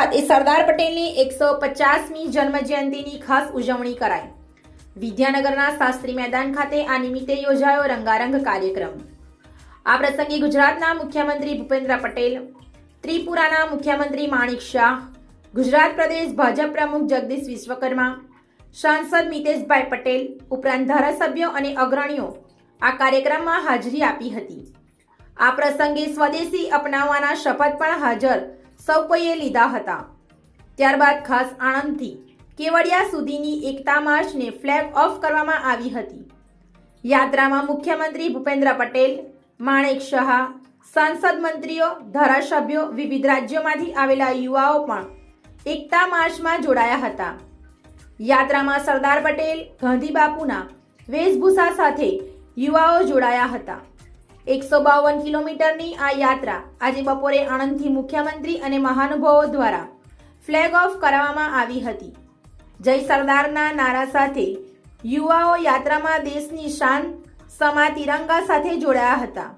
ખાતે સરદાર પટેલની એકસો પચાસમી જન્મજયંતિની ખાસ ઉજવણી કરાઈ. વિદ્યાનગરના શાસ્ત્રી મેદાન ખાતે આ નિમિત્તે યોજાયો રંગારંગ કાર્યક્રમ. આ પ્રસંગે ગુજરાતના મુખ્યમંત્રી ભૂપેન્દ્ર પટેલ, ત્રિપુરાના મુખ્યમંત્રી માણિક શાહ, ગુજરાત પ્રદેશ ભાજપ પ્રમુખ જગદીશ વિશ્વકર્મા, સાંસદ મિતેશભાઈ પટેલ, ઉપરાંત ધારાસભ્યો અને અગ્રણીઓ આ કાર્યક્રમમાં હાજરી આપી હતી. આ પ્રસંગે સ્વદેશી અપનાવવાના શપથ પણ હાજર સૌ કોઈએ લીધા હતા. ત્યારબાદ ખાસ આણંદથી કેવડિયા સુધીની એકતા માર્ચને ફ્લેગ ઓફ કરવામાં આવી હતી. યાત્રામાં મુખ્યમંત્રી ભૂપેન્દ્ર પટેલ, માણેક શાહ, સાંસદ મંત્રીઓ, ધારાસભ્યો, વિવિધ રાજ્યોમાંથી આવેલા યુવાઓ પણ એકતા માર્ચમાં જોડાયા હતા. યાત્રામાં સરદાર પટેલ ગાંધી બાપુના વેશભૂષા સાથે યુવાઓ જોડાયા હતા. એકસો બાવન કિલોમીટરની આ યાત્રા આજે બપોરે આણંદથી મુખ્યમંત્રી અને મહાનુભાવો દ્વારા ફ્લેગ ઓફ કરાવવામાં આવી હતી. જય સરદારના નારા સાથે યુવાઓ યાત્રામાં દેશની શાન, સમા તિરંગા સાથે જોડાયા હતા.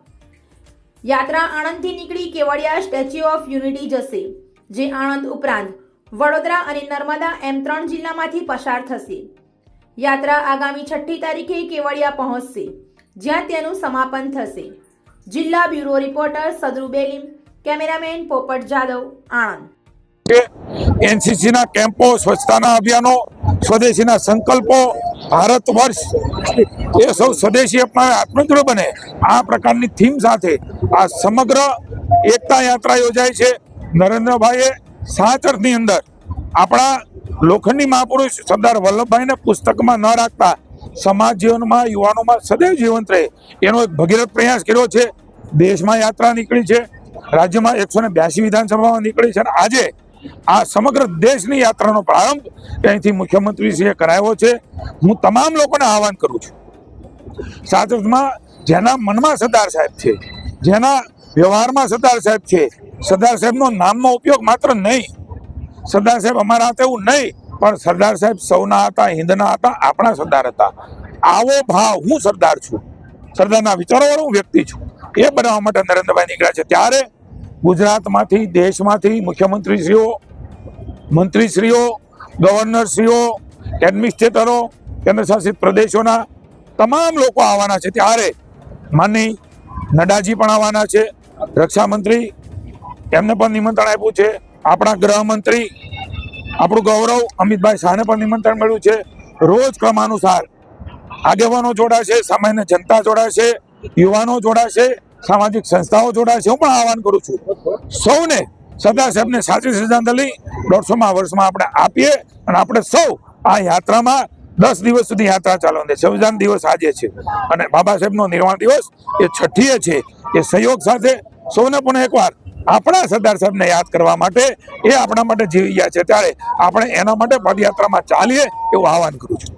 યાત્રા આણંદથી નીકળી કેવડિયા સ્ટેચ્યુ ઓફ યુનિટી જશે, જે આણંદ ઉપરાંત વડોદરા અને નર્મદા એમ ત્રણ જિલ્લામાંથી પસાર થશે. યાત્રા આગામી છઠ્ઠી તારીખે કેવડિયા પહોંચશે. જ્યાં તેનું સમાપન થશે. જિલ્લા bureau reporter Sadru Belim, cameraman Popat Jadav, Anand. એનસીસીના કેમ્પો, સ્વચ્છતાના અભિયાનો, સ્વદેશીના સંકલ્પો, ભારત વર્ષ, એ સૌ સ્વદેશી અપનાવે આત્મનિર્ભર બને. આ પ્રકારની થીમ સાથે આ સમગ્ર એકતા યાત્રા યોજાય છે. નરેન્દ્રભાઈએ સાત અર્થની અંદર આપણા લોખંડી મહાપુરુષ સરદાર વલ્લભભાઈને પુસ્તકમાં ન રાખતા સમાજ જીવનમાં યુવાનોમાં સદૈવ જીવંત રહે. એનો એક ભગીરથ પ્રયાસ કર્યો છે. દેશમાં યાત્રા નીકળી છે. રાજ્યમાં એકસો ને બ્યાસી વિધાનસભામાં નીકળી છે. અને આજે આ સમગ્ર દેશની યાત્રાનો પ્રારંભ અહીંથી મુખ્યમંત્રીશ્રીએ કરાવ્યો છે. હું તમામ લોકોને આહવાન કરું છું. સાથમાં જેના મનમાં સરદાર સાહેબ છે, જેના વ્યવહારમાં સરદાર સાહેબ છે, સરદાર સાહેબનો નામનો ઉપયોગ માત્ર નહીં. સરદાર સાહેબ અમારા હાથે એવું નહીં પણ સરદાર સાહેબ સૌના હતા હિન્દના હતા, આપણા સરદાર હતા. આવો ભાવ, હું સરદાર છું. સરદારના વિચારોવાળો હું વ્યક્તિ છું. એ બનાવવા માટે નરેન્દ્રભાઈ નીકળ્યા છે. ત્યારે ગુજરાતમાંથી, દેશમાંથી મુખ્યમંત્રીશ્રીઓ, મંત્રીશ્રીઓ, ગવર્નરશ્રીઓ, એડમિનિસ્ટ્રેટરો, કેન્દ્રશાસિત પ્રદેશોના તમામ લોકો આવવાના છે. ત્યારે માનની નડાજી પણ આવવાના છે. રક્ષામંત્રી એમને પણ નિમંત્રણ આપ્યું છે. આપણા ગૃહમંત્રી આપણું ગૌરવ અમિતભાઈ શાહને પણ નિમંત્રણ મળ્યું છે. રોજ ક્રમાનુસાર આગેવાનો જોડાશે, સામાન્ય જનતા જોડાશે, યુવાનો જોડાશે, સામાજિક સંસ્થાઓ જોડાશે. હું પણ આહવાન કરું છું. સૌને સરદાર સાહેબને સાચી શ્રદ્ધાંજલિ દોઢસોમાં વર્ષમાં આપણે આપીએ અને આપણે સૌ આ યાત્રામાં દસ દિવસ સુધી યાત્રા ચાલવાની સંવિધાન દિવસ આજે છે અને બાબા સાહેબનો નિર્વાણ દિવસ એ છઠ્ઠીએ છે. એ સહયોગ સાથે સૌને પણ એકવાર આપણા સરદાર સાહેબને યાદ કરવા માટે એ આપણા માટે જીવી ગયા છે. ત્યારે આપણે એના માટે પદયાત્રામાં ચાલીએ એવું આહવાન કરું છું.